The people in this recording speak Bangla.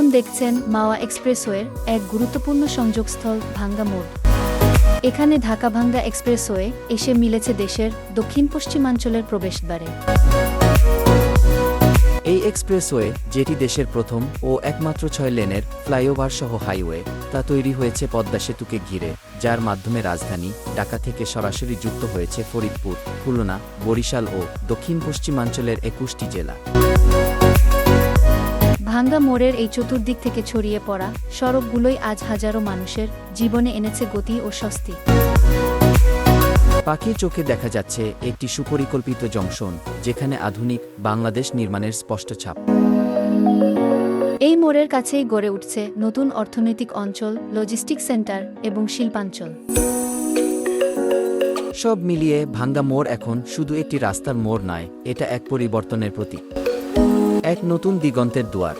এখন দেখছেন মাওয়া এক্সপ্রেসওয়ের এক গুরুত্বপূর্ণ সংযোগস্থল ভাঙ্গা মোড়। এখানে ঢাকা ভাঙ্গা এক্সপ্রেসওয়ে এসে মিলেছে দেশের দক্ষিণ পশ্চিমাঞ্চলের প্রবেশদ্বারে। এই এক্সপ্রেসওয়ে, যেটি দেশের প্রথম ও একমাত্র ছয় লেনের ফ্লাইওভার সহ হাইওয়ে, তা তৈরি হয়েছে পদ্মা সেতুকে ঘিরে, যার মাধ্যমে রাজধানী ঢাকা থেকে সরাসরি যুক্ত হয়েছে ফরিদপুর, খুলনা, বরিশাল ও দক্ষিণ পশ্চিমাঞ্চলের একুশটি জেলা। ভাঙ্গা মোড়ের এই চতুর্দিক থেকে ছড়িয়ে পড়া সড়কগুলোই আজ হাজারো মানুষের জীবনে এনেছে গতি ও স্বস্তি। পাখির চোখে দেখা যাচ্ছে একটি সুপরিকল্পিত জংশন যেখানে আধুনিক বাংলাদেশ নির্মাণের স্পষ্ট ছাপ। এই মোড়ের কাছেই গড়ে উঠছে নতুন অর্থনৈতিক অঞ্চল লজিস্টিক সেন্টার এবং শিল্পাঞ্চল। সব মিলিয়ে ভাঙ্গা মোড় এখন শুধু একটি রাস্তার মোড় নয় এটা এক পরিবর্তনের প্রতীক। এক নতুন দিগন্তের দুয়ার।